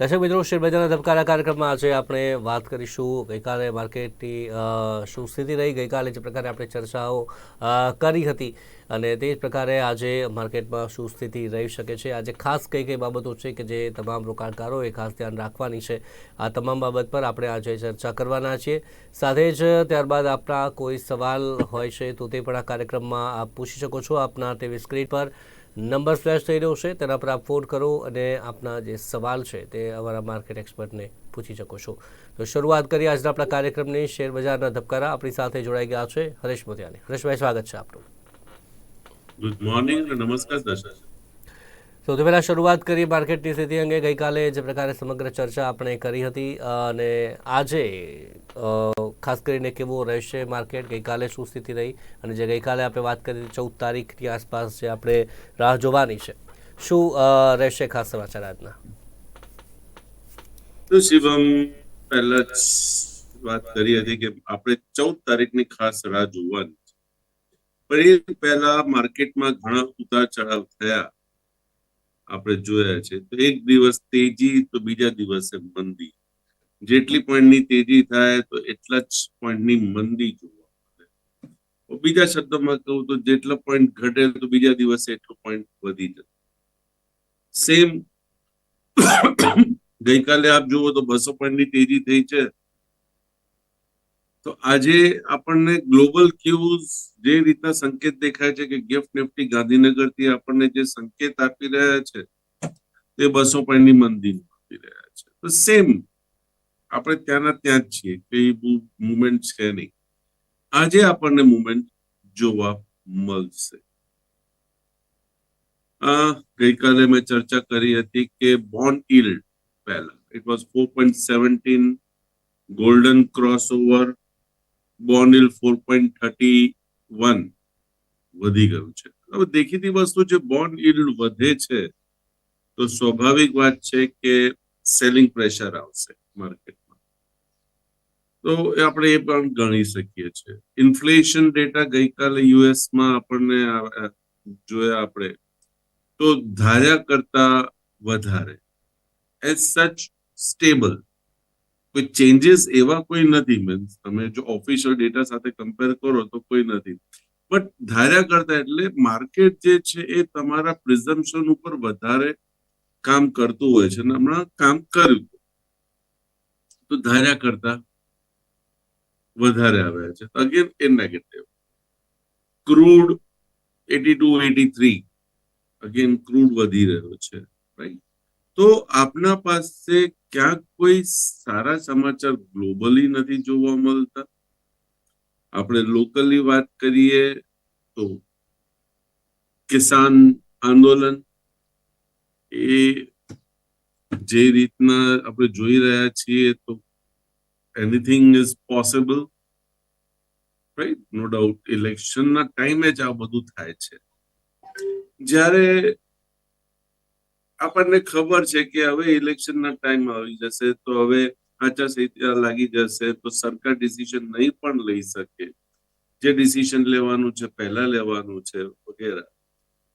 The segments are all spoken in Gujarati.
દર્શક મિત્રો, શેરબજારના ધબકારા કાર્યક્રમમાં આજે આપણે વાત કરીશું. ગઈકાલે માર્કેટની શું સ્થિતિ રહી? ગઈકાલે જે પ્રકારે આપણે ચર્ચાઓ કરી હતી અને તે જ પ્રકારે આજે માર્કેટમાં શું સ્થિતિ રહી શકે છે? આજે ખાસ કઈ કઈ બાબતો છે કે જે તમામ રોકાણકારોએ ખાસ ધ્યાન રાખવાની છે? આ તમામ બાબત પર આપણે આજે ચર્ચા કરવાના છીએ. સાથે જ ત્યારબાદ આપના કોઈ સવાલ હોય છે તો તે પણ આ કાર્યક્રમમાં આપ પૂછી શકો છો આપના ટીવી સ્ક્રીન પર. નંબર ફ્લેશ થઈ રહ્યો છે, તેના પર આપ ફોન કરો અને આપના જે સવાલ છે તે અમારા માર્કેટ એક્સપર્ટને પૂછી શકો છો. તો શરૂઆત કરીએ આજના આપણા કાર્યક્રમની. શેર બજારના ધબકારા આપણી સાથે જોડાઈ ગયા છે હરેશ મોતિયાની. હરેશભાઈ, સ્વાગત છે આપનું. ગુડ મોર્નિંગ નમસ્કાર દર્શક. સૌથી પહેલાં શરૂઆત કરીએ માર્કેટની સ્થિતિ અંગે ગઈકાલે જે પ્રકારે સમગ્ર ચર્ચા આપણે કરી હતી અને આજે ખાસ કરીને કેવું રહેશે માર્કેટ, ગઈકાલે શું સ્થિતિ રહી, અને જે ગઈકાલે આપણે વાત કરી ચૌદ તારીખની આસપાસ જે આપણે રાહ જોવાની છે. શું રહેશે ખાસ સમાચાર આજના? તો શિવમ, પહેલા જ વાત કરી હતી કે આપણે ચૌદ તારીખની ખાસ રાહ જોવાની પણ એ પહેલા માર્કેટમાં ઘણા ઉતાર ચઢાવ થયા. આપણે જોયા છે. તો એક દિવસ તેજી, તો બીજા દિવસે મંદી. જેટલી પોઈન્ટની તેજી થાય, તો એટલા જ પોઈન્ટની મંદી જોવા મળે. બીજા શબ્દોમાં કહું તો જેટલો પોઈન્ટ ઘટે, તો બીજા દિવસે એટલો પોઈન્ટ વધી જતો. સેમ ગઈકાલે આપ જુઓ તો બસો પોઈન્ટની તેજી થઈ છે. તો આજે આપણને ગ્લોબલ ક્યુઝ જે રીતના સંકેત દેખાય છે કે ગિફ્ટ નિફ્ટી ગાંધીનગરથી આપણને જે સંકેત આપી રહ્યા છે, તે બસો પોઈન્ટની મંદી આપી રહ્યા છે. તો સેમ આપણે ત્યાંના ત્યાં જ છીએ કે મુવમેન્ટ છે નહીં. આજે આપણને મુવમેન્ટ જોવા મળશે. આ ગઈકાલે મેં ચર્ચા કરી હતી કે બોન્ડ ઇલ્ડ પહેલા it was four point seventeen golden cross over bond yield four point thirty one વધી ગયું છે. હવે દેખીતી વસ્તુ જે બોન્ડ ઇલ્ડ વધે છે, તો સ્વાભાવિક વાત છે કે સેલિંગ પ્રેશર આવશે માર્કેટમાં તો આપણે એ પણ ગણી શકીએ છીએ. ઇન્ફ્લેશન ડેટા ગઈકાલે યુએસમાં આપણને જોયા આપણે. તો ધાર્યા કરતા વધારે. એઝ સચ સ્ટેબલ કોઈ ચેન્જીસ એવા કોઈ નથી મીન્સ તમે જો ઓફિશિયલ ડેટા સાથે કમ્પેર કરો તો કોઈ નથી. બટ ધાર્યા કરતા એટલે માર્કેટ જે છે એ તમારા પ્રિઝમ્પશન ઉપર વધારે કામ કરતું હોય છે અને હમણાં કામ કર્યું. તો ધાર્યા કરતા વધારે આવ્યા છે. Again a negative crude eighty two eighty three again crude વધી રહ્યો છે. રાઈટ તો આપના પાસે ક્યાંક કોઈ સારા સમાચાર ગ્લોબલી નથી જોવા મળતા? આપણે લોકલી વાત કરીએ તો કિસાન આંદોલન એ જે રીતના આપણે જોઈ રહ્યા છીએ તો anything is possible right no doubt ઇલેક્શનના ટાઈમે જ આ બધું થાય છે. જ્યારે આપણને ખબર છે કે હવે ઇલેક્શનના ટાઈમ આવી જશે, તો હવે આચારસંહિતા લાગી જશે, તો સરકાર ડિસિઝન નહીં પણ લઈ શકે. જે ડિસિઝન લેવાનું છે, પહેલા લેવાનું છે, વગેરે.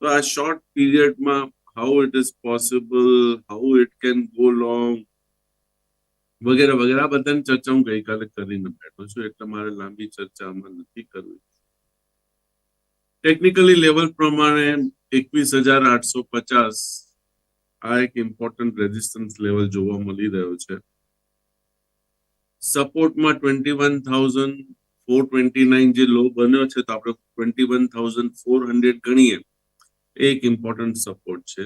તો આ short પીરિયડમાં how it is possible how it can go long વગેરે વગેરે, આ બધાની ચર્ચા હું ગઈકાલે કરીને બેઠો છું. એટલે મારે લાંબી ચર્ચા આમાં નથી કરવી. ટેકનિકલી લેવલ પ્રમાણે એકવીસ હજાર આઠસો પચાસ આ એક ઇમ્પોર્ટન્ટ રેઝિસ્ટન્સ લેવલ જોવા મળી રહ્યો છે. સપોર્ટમાં twenty one thousand four twenty nine જે લો બન્યો છે, તો આપણે twenty one thousand four hundred ગણીએ એક ઇમ્પોર્ટન્ટ સપોર્ટ છે.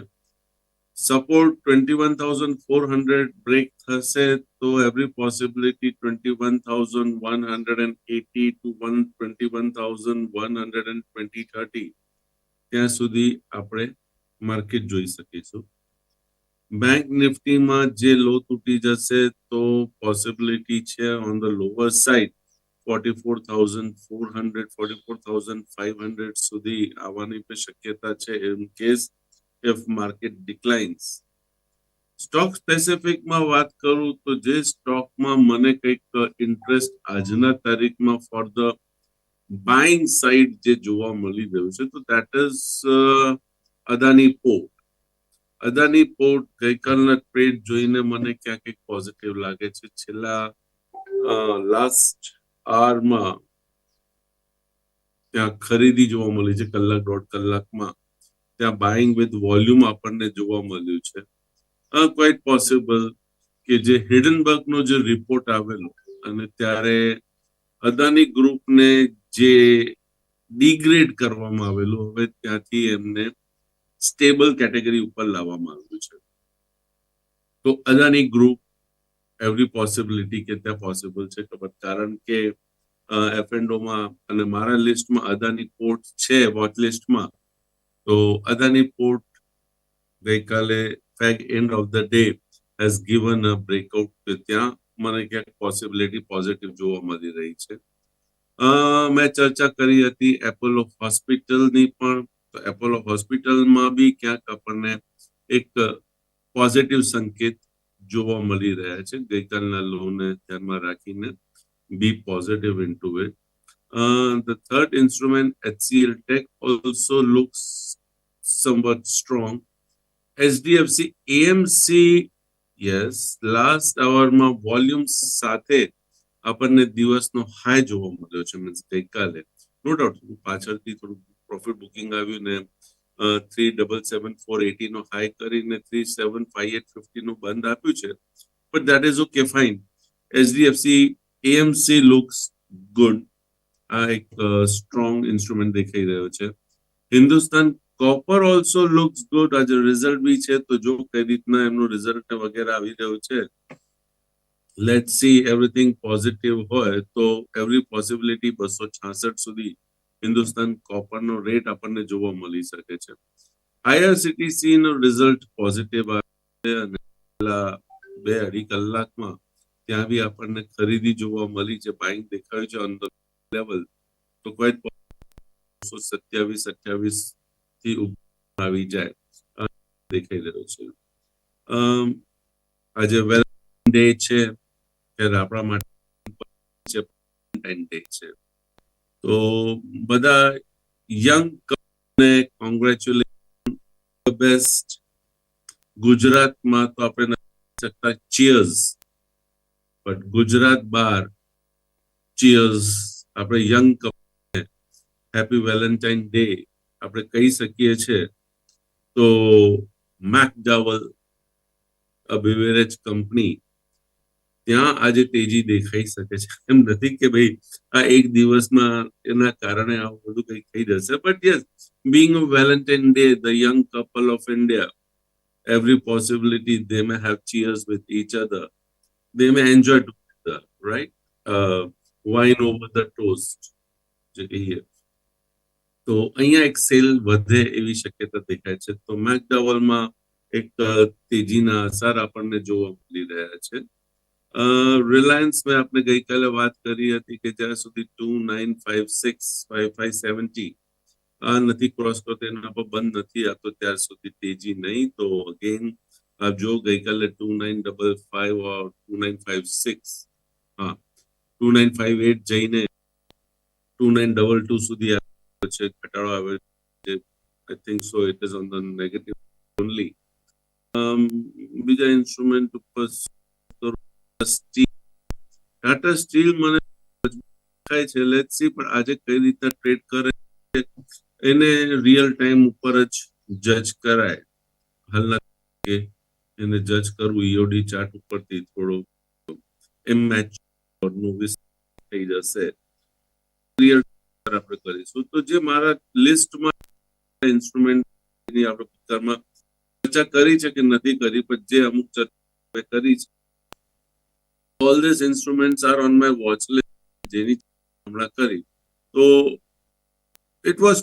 Support twenty one thousand four hundred break થશે, તો every possibility twenty one thousand one hundred and eighty two one twenty one thousand one hundred and twenty thirty ત્યાં સુધી આપણે માર્કેટ જોઈ શકીશું. બેંક નિફ્ટીમાં જે લો તૂટી જશે તો પોસિબિલિટી છે on the lower side forty four thousand four hundred forty four thousand five hundred સુધી આવવાની પણ શક્યતા છે in case if market declines stock સ્પેસિફિકમાં વાત કરું તો જે સ્ટોકમાં મને કંઈક ઇન્ટરેસ્ટ આજના તારીખમાં ફોર ધ બાઇંગ સાઇડ જે જોવા મળી રહ્યું છે તો that is Adani port Adani port ગઈકાલના trade જોઈને મને ક્યાંક એક પોઝિટિવ લાગે છે. છેલ્લા લાસ્ટ આવરમાં ત્યાં ખરીદી જોવા મળી છે, કલાક દોઢ કલાકમાં. ત્યાં બાઇંગ વિથ વોલ્યુમ આપણને જોવા મળ્યું છે. ક્વાઇટ પોસિબલ કે જે હિડનબર્ગનો જે રિપોર્ટ આવેલો અને ત્યારે અદાની ગ્રુપને જે ડિગ્રેડ કરવામાં આવેલું, હવે ત્યાંથી એમને સ્ટેબલ કેટેગરી ઉપર લાવવામાં આવ્યું છે. તો અદાની ગ્રુપ એવરી પોસિબિલિટી કે ત્યાં પોસિબલ છે ખબર? કારણ કે એફએનડોમાં અને મારા લિસ્ટમાં અદાની પોર્ટ છે વોચ લિસ્ટમાં તો અદાની પોર્ટ ગઈકાલે fag end of the day has given a breakout ત્યાં મને ક્યાંક પોસિબિલિટી પોઝિટિવ જોવા મળી રહી છે. મેં ચર્ચા કરી હતી એપોલો હોસ્પિટલની પણ તો એપોલો હોસ્પિટલમાં બી ક્યાંક આપણને એક પોઝિટિવ સંકેત જોવા મળી રહ્યા છે. ગઈકાલના લોને ધ્યાનમાં રાખીને be positive into it the third instrument HCL Tech, also looks somewhat strong. HDFC AMC yes last અવરમાં volume સાથે આપણને દિવસનો હાઈ જોવા મળ્યો છે મીન્સ ગઈકાલે. નો ડાઉટ પાછળથી થોડું પ્રોફિટ બુકિંગ આવ્યું ને three double seven four eighty નો હાઈ કરીને three seven five eight fifty નું બંધ આપ્યું છે. But that is okay fine HDFC AMC looks good આ એક સ્ટ્રોંગ ઇન્સ્ટ્રુમેન્ટ દેખાઈ રહ્યો છે. Hindustan copper also looks good આજે રિઝલ્ટ બી છે, તો જો કઈ રીતના એમનું રિઝલ્ટ વગેરે આવી રહ્યું છે લેટ સી એવરીથિંગ પોઝિટિવ હોય, તો એવરી પોસિબિલિટી બસો છાસઠ સુધી હિન્દુસ્તાન કોપરનો રેટ આપણને જોવા મળી શકે છે. આઈઆરસીટીસી નો રિઝલ્ટ પોઝિટિવ આવે અને બે અઢી કલાકમાં ત્યાં બી આપણને ખરીદી જોવા મળી છે. બાઇંગ દેખાયું છે ધ લેવલ તો ક્વાઇટ સત્યાવીસ, અઠ્યાવીસથી આવી જાય દેખાઈ રહ્યો છે. આજે વેલેન્ટાઇન ડે છે. ત્યારે આપણા માટે વેલેન્ટાઇન ડે છે. તો બધા યંગ ને કોંગ્રેચ્યુલેશન બેસ્ટ ગુજરાતમાં તો આપણે શકતા ચીયર્સ બટ ગુજરાત બહાર ચીયર્સ આપણે યંગ હેપી વેલેન્ટાઇન ડે આપણે કહી શકીએ છીએ. તો મેકડાવલ બિવેરેજ કંપની ત્યાં આજે તેજી દેખાઈ શકે છે એમ નથી કે ભાઈ આ એક દિવસમાં એના કારણે આવું બધું કઈ થઈ જશે but yes a Valentine Day, the young couple of India, every possibility they may have cheers with each other. They may enjoy together, right? Uh, wine over the toast. જે કહીએ તો અહીંયા એક સેલ વધે એવી શક્યતા દેખાય છે તો મેકડવલમાં એક તેજીના અસર આપણને જોવા મળી રહ્યા છે રિલાયન્સ મેં આપણે ગઈકાલે વાત કરી હતી કે જ્યાં સુધી two nine five six, five five seventy આ નથી ક્રોસ કરતો એના પર બંધ નથી આપતો ત્યાર સુધી તેજી નહીં. તો અગેન આપ જો ગઈકાલે two nine double five or two nine five six, હા, ટુ નાઇન ફાઇવ એટ જઈને ટુ નાઇન ડબલ ટુ સુધી આવ્યો છે, ઘટાડો આવ્યો છે. I think so it is on the negative only બીજા ઇન્સ્ટ્રુમેન્ટ ઉપર ટાટા સ્ટીલ મને થાય છે. લેટ સી પણ આજે કઈ રીતના ટ્રેડ કરે છે, એને રિયલ ટાઈમ ઉપર જ જજ કરાય. હાલના કે એને જજ કરવું ઈઓડી ચાર્ટ ઉપરથી થોડો એમ મેચનું થઈ જશે. રિયલ આપણે કરીશું. તો જે મારા લિસ્ટમાં ઇન્સ્ટ્રુમેન્ટ આપણે પિક્ચરમાં ચર્ચા કરી છે કે નથી કરી, પણ જે અમુક ચર્ચા કરી છે all this instruments are on my watch list જેની હમણાં કરી તો ઇટ વોઝ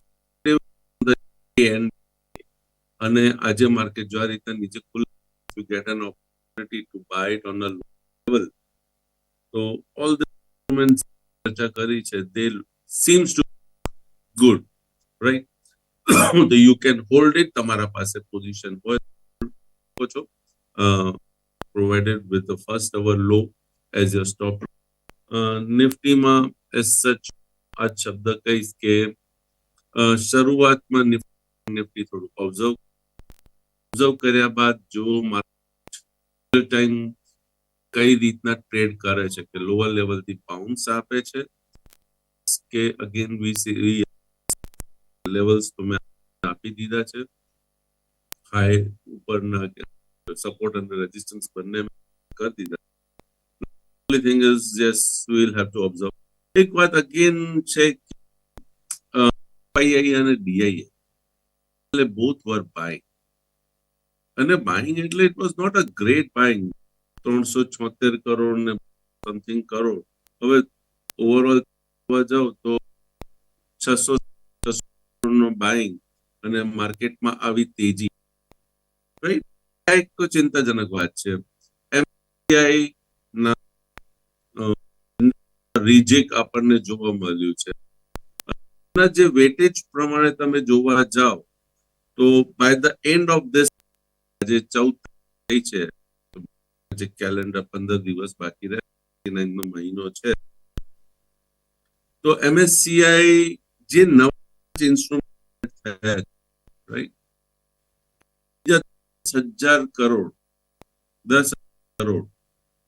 અને આજે માર્કેટ જો આ રીતના નીચે you get an opportunity to buy it on a low level so all the instruments ચર્ચા કરી છે they seems to good right so you can hold it તમારા પાસે પોઝિશન હોય છો provided with the first hour low as your stop નિફ્ટીમાં as such આ શબ્દ કહીશ કે શરૂઆતમાં નિફ્ટી થોડું ઓબ્ઝર્વ ઓબ્ઝર્વ કર્યા બાદ જો ટાઈમ કઈ રીતના ટ્રેડ કરે છે કે લોઅર લેવલથી બાઉન્સ આપે છે કે અગેન વી સી લેવલ્સ તો મેં આપી દીધા છે હાઈ ઉપરના સપોર્ટ અને રેઝિસ્ટન્સ બંને કરી દીધા only thing is yes we'll have to observe. એક વાત અગેન છે અને ડીઆઈએ એટલે બોથ વર બાઇંગ અને બાઇંગ એટલે it was not a great buying ત્રણસો છોતેર કરોડ ને સમથિંગ કરોડ. હવે ઓવરઓલ જાઓ તો છસો નો બાઇંગ અને માર્કેટમાં આવી તેજી. રાઈટ એક ચિંતાજનક વાત છે. એમઆઈ ના રિજેક્ટ આપણને જોવા મળ્યું છે. જે વેટેજ પ્રમાણે તમે જોવા જાઓ, તો by the end of this જે ચૌદ થઈ છે. જે કેલેન્ડર પંદર દિવસ બાકી રહે મહિનો છે. તો એમએસસીઆઈ જે નવા ઇન્સ્ટ્રુમેન્ટ રાઈટ હજાર કરોડ, દસ કરોડ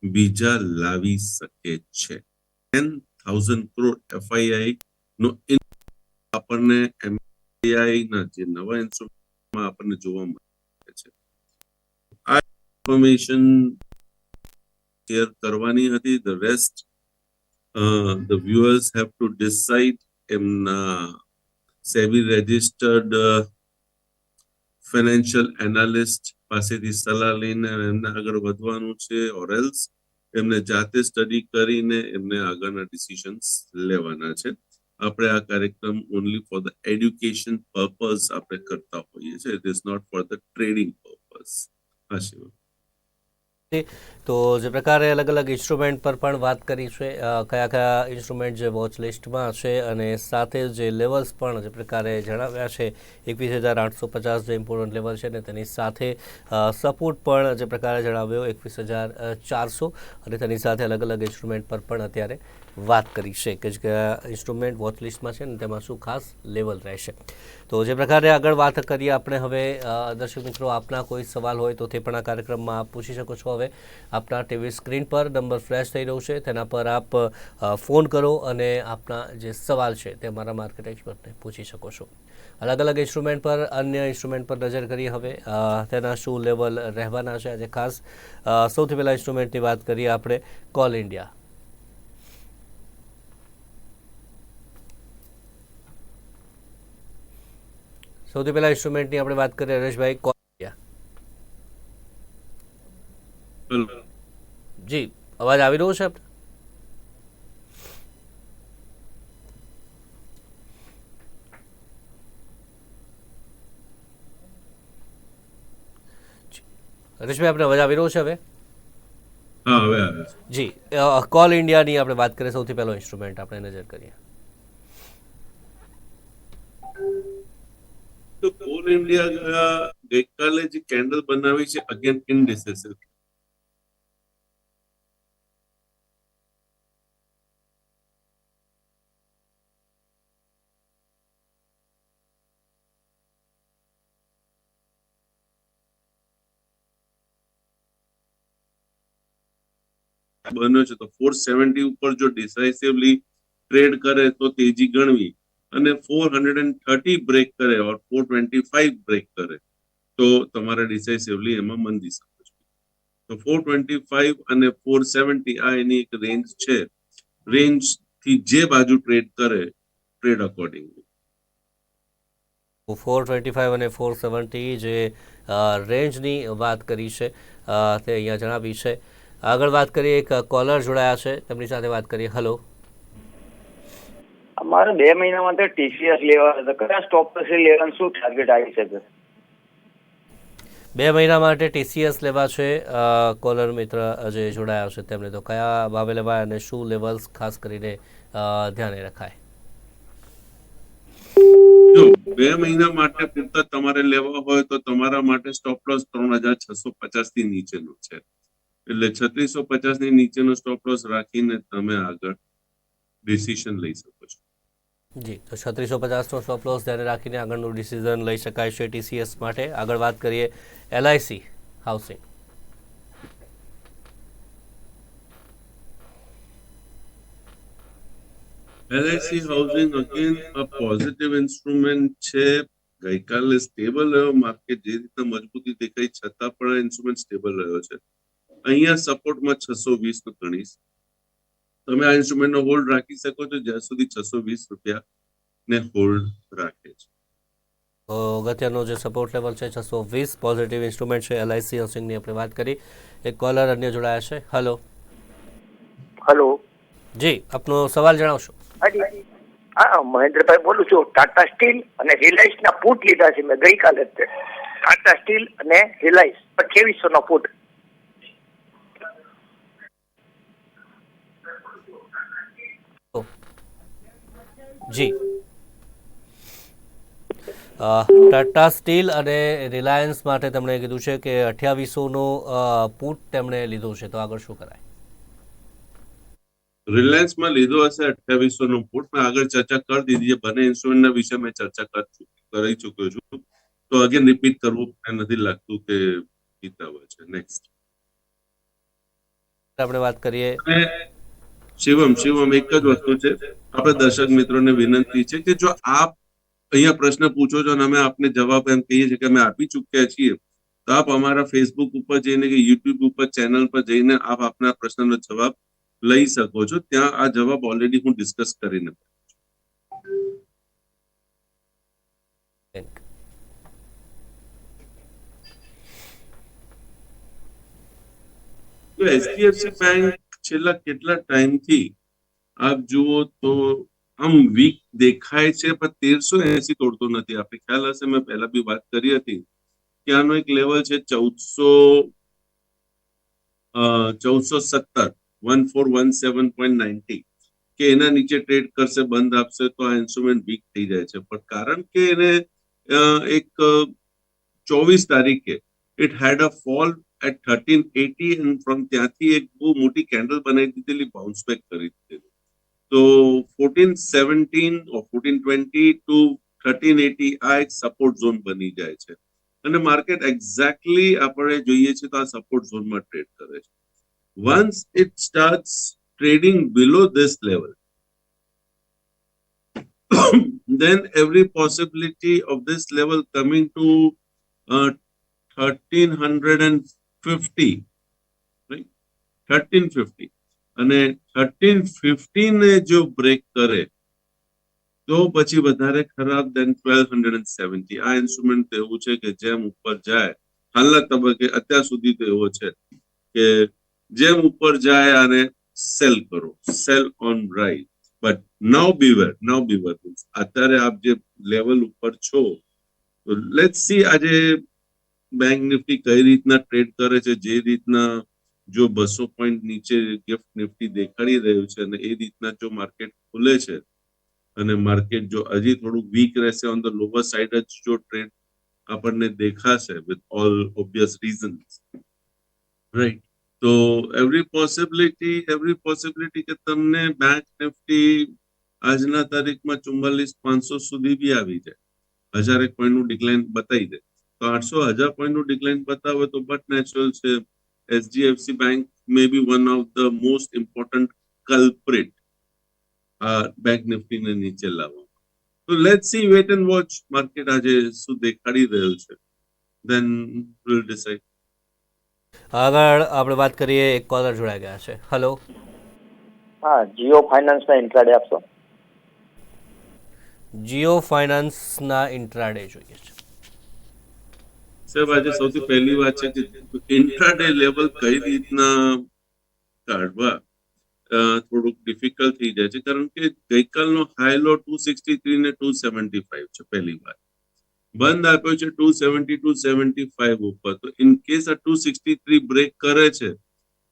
બીજા લાવી શકે છે. ટેન થાઉઝન્ડ કરોડ એફઆઈઆઈ નો આપણને એમઆઈઆઈ જે નવા ઇન્સ્ટ્રુમેન્ટમાં આપણને જોવા મળે છે. આ ઇન્ફોર્મેશન શેર કરવાની હતી. The rest the viewers have to decide એમના સેવી રજિસ્ટર્ડ ફાઇનાન્શિયલ એનાલિસ્ટ પાસેથી સલાહ લઈને એમને આગળ વધવાનું છે. ઓર એલ્સ એમને જાતે સ્ટડી કરીને એમને આગળના ડિસિઝન્સ લેવાના છે. આપણે આ કાર્યક્રમ only for the education purpose આપણે કરતા હોઈએ છીએ. It is not for the trading purpose Shiv. તો જે પ્રકારે અલગ અલગ ઇન્સ્ટ્રુમેન્ટ પર પણ વાત કરી છે કયા કયા ઇન્સ્ટ્રુમેન્ટ જે વોચ લિસ્ટમાં છે અને સાથે જે લેવલ્સ પણ જે પ્રકારે જણાવ્યા છે, એકવીસ હજાર આઠસો પચાસ જે ઇમ્પોર્ટન્ટ લેવલ છે અને તેની સાથે સપોર્ટ પણ જે પ્રકારે જણાવ્યો, એકવીસ હજાર ચારસો અને તેની સાથે અલગ અલગ ઇન્સ્ટ્રુમેન્ટ પર પણ અત્યારે વાત કરી છે કે ઇન્સ્ટ્રુમેન્ટ વોચ લિસ્ટમાં છે ને તેમાં શું ખાસ લેવલ રહેશે. તો જે પ્રકારે આગળ વાત કરીએ આપણે હવે દર્શક મિત્રો, આપના કોઈ સવાલ હોય તો તે પણ આ કાર્યક્રમમાં આપ પૂછી શકો છો. હવે આપના ટીવી સ્ક્રીન પર નંબર ફ્લેશ થઈ રહ્યો છે, તેના પર આપ ફોન કરો અને આપના જે સવાલ છે તે મારા માર્કેટ એક્સપર્ટને પૂછી શકો છો. અલગ અલગ ઇન્સ્ટ્રુમેન્ટ પર, અન્ય ઇન્સ્ટ્રુમેન્ટ પર નજર કરીએ હવે. તેના શું લેવલ રહેવાના છે? આજે ખાસ સૌથી પહેલાં ઇન્સ્ટ્રુમેન્ટની વાત કરીએ આપણે. કોલ ઇન્ડિયા સૌથી પહેલા ઇન્સ્ટ્રુમેન્ટની આપણે વાત કરીએ હરેશભાઈ કોલ જી અવાજ આવી રહ્યો છે આપને? હરેશભાઈ આપણે અવાજ આવી રહ્યો છે હવે? જી કોલ ઇન્ડિયાની આપણે વાત કરીએ સૌથી પહેલો ઇન્સ્ટ્રુમેન્ટ આપણે નજર કરીએ. તો કોલ ઇન્ડિયા ગઈકાલે જે કેન્ડલ બનાવી છે અગેન ઇનડિસિસિવ બન્યો છે તો ફોર સેવન્ટી ઉપર જો ડિસાઇસિવલી ટ્રેડ કરે તો તેજી ગણવી. અને four hundred and thirty break કરે or four twenty five break કરે, તો તમારે ડિસાઇસિવલી એમાં મંદી શકો છો તો ફોર ટ્વેન્ટી ફાઈવ અને ફોર સેવન્ટી આ એની એક રેન્જ છે. રેન્જથી જે બાજુ ટ્રેડ કરે trade accordingly four twenty five અને ફોર સેવન્ટી જે રેન્જની વાત કરી છે તે અહીંયા જણાવી છે. આગળ વાત કરીએ એક કોલર જોડાયા છે. તેમની સાથે વાત કરીએ. હલો અમારે બે મહિના માટે ટીસીએસ લેવા હતા. કયા સ્ટોપ પછી લેવાનું શું ટાર્ગેટ આવી શકે? બે મહિના માટે ટીસીએસ લેવા છે. કોલર મિત્ર જે જોડાયા છે તેમને તો કયા ભાવે લેવાય અને શું લેવલ્સ ખાસ કરીને ધ્યાને રખાય? બે મહિના માટે પૂરતા તમારે લેવા હોય તો તમારા માટે સ્ટોપ લોસ ત્રણ હજાર છસો પચાસથી નીચેનો છે. એટલે છત્રીસો પચાસની નીચેનો સ્ટોપ લોસ રાખીને તમે આગળ ડિસિશન લઈ શકો છો. જી, તો છત્રીસો પચાસનો સ્ટોપ લોસ ધ્યાને રાખીને આગળનું ડિસિઝન લઈ શકાય છે ટીસીએસ માટે. આગળ વાત કરીએ LIC housing LIC housing again a positive instrument છે. ગઈકાલે સ્ટેબલ રહ્યો. માર્કેટ જે રીતના મજબૂતી દેખાઈ, છતાં પણ ઇન્સ્ટ્રુમેન્ટ સ્ટેબલ રહ્યો છે. અહીંયા સપોર્ટમાં છસો વીસ નો ગણીશ તમે આ ઇન્સ્ટ્રુમેન્ટનો હોલ્ડ રાખી શકો છો જ્યાં સુધી છસો વીસ રૂપિયા ને હોલ્ડ રાખે છે. તો અગત્યનો જે સપોર્ટ લેવલ છે છસો વીસ પોઝિટિવ ઇન્સ્ટ્રુમેન્ટ છે એલઆઈસી હાઉસિંગની આપણે વાત કરી. એક કોલર અન્ય જોડાયા છે. હલો હલો જી આપનો સવાલ જણાવશો. હા મહેન્દ્રભાઈ બોલું છું. ટાટા સ્ટીલ અને રિલાયન્સ ના પુટ લીધા છે. મેં ગઈકાલે જ ટાટા સ્ટીલ અને રિલાયન્સ અઠ્યાવીસો નો પુટ જી. ટાટા સ્ટીલ અને રિલાયન્સ માટે તેમણે કીધું છે કે અઠ્યાવીસોનો પુટ તેમણે લીધો છે. તો આગળ શું કરાય? રિલાયન્સમાં લીધો હશે અઠ્યાવીસો નો પુટ મેં આગળ ચર્ચા કરી દીધી છે. બંને ઇન્સ્ટ્રુમેન્ટના વિશે મેં ચર્ચા કરી ચૂકી- ચૂક્યો છું. તો અગેન રિપીટ કરવું મને નથી લાગતું કે હિતાવ છે. નેક્સ્ટ આપણે વાત કરીએ. શિવમ શિવમ એક જ વસ્તુ છે. આપણે દર્શક મિત્રોને વિનંતી છે કે જો આપ અહીંયા પ્રશ્ન પૂછો છો અને અમે આપને જવાબ એમ કહીએ છીએ કે અમે આપી ચૂક્યા છીએ તો આપ અમારા ફેસબુક ઉપર જઈને કે યુટ્યુબ ઉપર ચેનલ પર જઈને આપ આપના પ્રશ્નનો જવાબ લઈ શકો છો. ત્યાં આ જવાબ ઓલરેડી હું ડિસ્કસ કરીને એચડીએફસી બેંક છેલ્લા કેટલા ટાઈમથી આપ જુઓ તો આમ વીક દેખાય છે, પણ તેરસો એસી તોડતો નથી. આપણે ખ્યાલ હશે, મેં પહેલા બી વાત કરી હતી કે આનો એક લેવલ છે ચૌદસો ચૌદસો સત્તર one four one seven point ninety કે એના નીચે ટ્રેડ કરશે, બંધ આપશે, તો આ ઇન્સ્ટ્રુમેન્ટ વીક થઈ જાય છે. પણ કારણ કે એને એક ચોવીસ તારીખે it had a fall at thirteen eighty and from ત્યાંથી એક બહુ મોટી કેન્ડલ બનાવી દીધેલી બાઉન્સ બેક કરી દીધેલી. તો fourteen seventeen fourteen twenty two thirteen eighty આ એક સપોર્ટ ઝોન બની જાય છે. અને માર્કેટ એક્ઝેક્ટલી આપણે જોઈએ છે તો આ સપોર્ટ ઝોનમાં ટ્રેડ કરે છે. Once it start trading below below level level then every possibility of this level coming to uh, 1350 right? 1350 અને 1350 ને જો બ્રેક કરે, તો પછી વધારે ખરાબ દેન 1270 આ ઇન્સ્ટ્રુમેન્ટ એવું છે કે જેમ ઉપર જાય, હાલના તબક્કે અત્યાર સુધી તો એવો છે કે જેમ ઉપર જાય અને સેલ કરો sell on right but now beware now beware અત્યારે આપ જે લેવલ ઉપર છો, તો લેટ સી આજે બેંક નિફ્ટી કઈ રીતના ટ્રેડ કરે છે, જે રીતના જો બસો પોઈન્ટ નીચે ગિફ્ટ નિફ્ટી દેખાડી રહ્યું છે અને એ રીતના જો માર્કેટ ખુલે છે અને માર્કેટ જો હજી થોડું વીક રહેશે ઓન ધ લોવર સાઈડ જ જો ટ્રેડ આપણને દેખાશે with all obvious reasons right તો એવરી પોસિબિલિટી એવરી પોસિબિલિટી કે તમને બેંક નિફ્ટી આજના તારીખમાં ચુમ્માલીસ પાંચસો સુધી બી આવી જાય. હજાર એક પોઈન્ટનું ડિક્લાઇન બતાવી દે. તો આઠસો હજાર પોઈન્ટનું ડિક્લાઇન બતાવે તો બટ નેચરલ છે. HDFC bank may be one of the most important culprit આ બેંક નિફ્ટીને નીચે લાવવા. તો let see wait and watch market આજે શું દેખાડી રહ્યું છે? ધેન વિલ ડિસાઈડ આગળ આપણે વાત કરીએ એક કોલર જોડાઈ ગયા છે. હેલો હા જીઓ ફાઇનાન્સ ના ઇન્ટ્રાડે આપશો જીઓ ફાઇનાન્સના ઇન્ટ્રાડે જોઈએ છે. સાહેબ, આજે સૌથી પહેલી વાત છે કે ઇન્ટ્રાડે લેવલ કઈ રીતના કાઢવા થોડુંક ડિફિકલ્ટ થઈ જાય છે. કારણ કે ગઈકાલનો high low two sixty three ને ટુ સેવન્ટી ફાઈવ છે પહેલી વાર બંધ આપ્યો છે two seventy two seventy five ઉપર. તો ઇન કેસ આ ટુ સિક્સટી થ્રી બ્રેક કરે છે,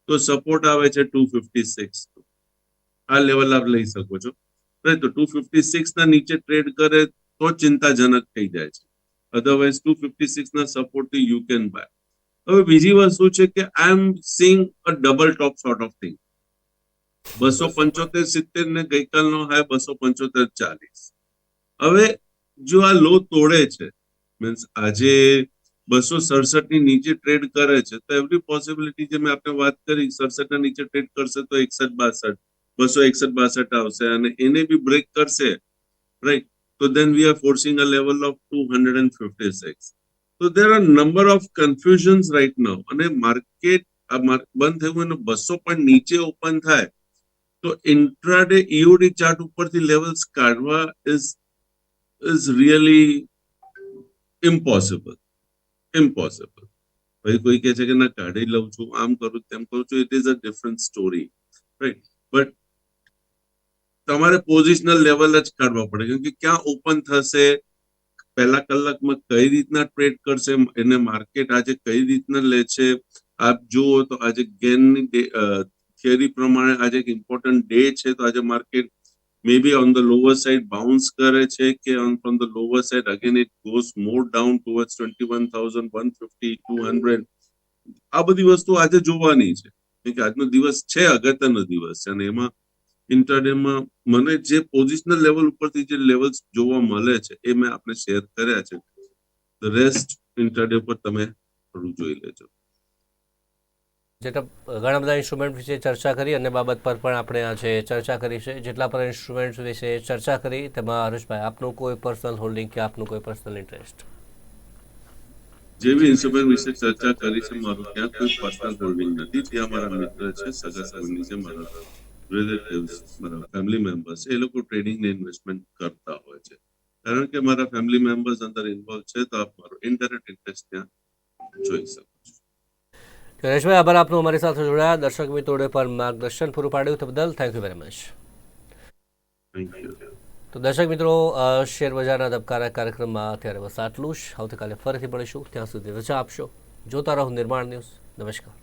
તો સપોર્ટ આવે છે ટુ ફિફ્ટી સિક્સ આ લેવલ આપ લઈ શકો છો? તો ટુ ફિફ્ટી સિક્સ ના નીચે ટ્રેડ કરે તો ચિંતાજનક થઈ જાય છે. અધરવાઇઝ ટુ ફિફ્ટી સિક્સ ના સપોર્ટથી યુ કેન બાય હવે બીજી વસ્તુ છે કે I am seeing a double top sort of thing બસો પંચોતેર સિત્તેર ને ગઈકાલનો હાય બસો પંચોતેર ચાલીસ. હવે જો આ લો તોડે છે મીન્સ આજે બસો સડસઠની નીચે ટ્રેડ કરે છે, તો એવરી પોસિબિલિટી જે મેં આપણે વાત કરી, સડસઠ ના નીચે ટ્રેડ કરશે તો એકસઠ બાસઠ, બસો એકસઠ બાસઠ આવશે અને એને બી બ્રેક કરશે રાઈટ તો then we are forcing a level of two hundred and fifty six of confusions right now અને માર્કેટ બંધ થયું અને બસો પણ નીચે ઓપન થાય, તો ઇન્ટ્રાડે ઈઓડી ચાર્ટ ઉપરથી લેવલ્સ કાઢવા is is really impossible impossible ભાઈ કોઈ કહે છે કે ના કાઢી લઉં છું, આમ કરું તેમ કરું છું it is a different story right but તમારે પોઝિશનલ લેવલ જ કાઢવા પડે, કેમ કે ક્યાં ઓપન થશે, પહેલા કલાકમાં કઈ રીતના ટ્રેડ કરશે, એને માર્કેટ આજે કઈ રીતના લે છે, આપ જુઓ તો આજે ગેનની થિયરી પ્રમાણે આજે એક ઇમ્પોર્ટન્ટ ડે છે, તો આજે market may be on the lower side bounce કરે છે કે on from the lower side again it goes more down towards twenty one thousand one fifty two hundred આ બધી વસ્તુ આજે જોવાની છે કે આજનો દિવસ છે, અગત્યનો દિવસ છે, અને એમાં ઇન્ટરડેમાં મને જે પોઝિશનલ લેવલ ઉપરથી જે લેવલ્સ જોવા મળે છે એ મેં આપણે શેર કર્યા છે. ધ રેસ્ટ ઇન્ટરડે પર તમે થોડું જોઈ લેજો. જેટલા ઘણા બધા ઇન્સ્ટ્રુમેન્ટ વિશે ચર્ચા કરી અને બાબત પર પણ આપણે આજે ચર્ચા કરી છે જેટલા પણ ઇન્સ્ટ્રુમેન્ટ વિશે ચર્ચા કરી તેમાં હરેશભાઈ આપનું કોઈ પર્સનલ હોલ્ડિંગ કે આપનું કોઈ પર્સનલ ઇન્ટરેસ્ટ જે બી ઇન્સ્ટ્રુમેન્ટ વિશે ચર્ચા કરી છે મારું ત્યાં કોઈ પર્સનલ હોલ્ડિંગ નથી. ત્યાં મારા મિત્ર છે સગા સંબંધી છે મારા ફેમિલી મેમ્બર્સ એ લોકો ટ્રેડિંગ ને ઇન્વેસ્ટમેન્ટ કરતા હોય છે. કારણ કે મારા ફેમિલી મેમ્બર્સ અંદર ઇન્વોલ્વ છે તો આપ મારો ઇનડાયરેક્ટ ઇન્ટરેસ્ટ ત્યાં જોઈ શકો છો. આભાર આપનો અમારી સાથે જોડાયા. દર્શક મિત્રોએ પણ માર્ગદર્શન પૂરું પાડ્યું તે બદલ થેન્ક યુ વેરી મચ તો દર્શક મિત્રો શેરબજારના શેર બજારના ધબકારા કાર્યક્રમમાં અત્યારે બસ આટલું જ. આવતીકાલે ફરીથી મળીશું. ત્યાં સુધી રજા આપશો. જોતા રહો નિર્માણ ન્યૂઝ. નમસ્કાર.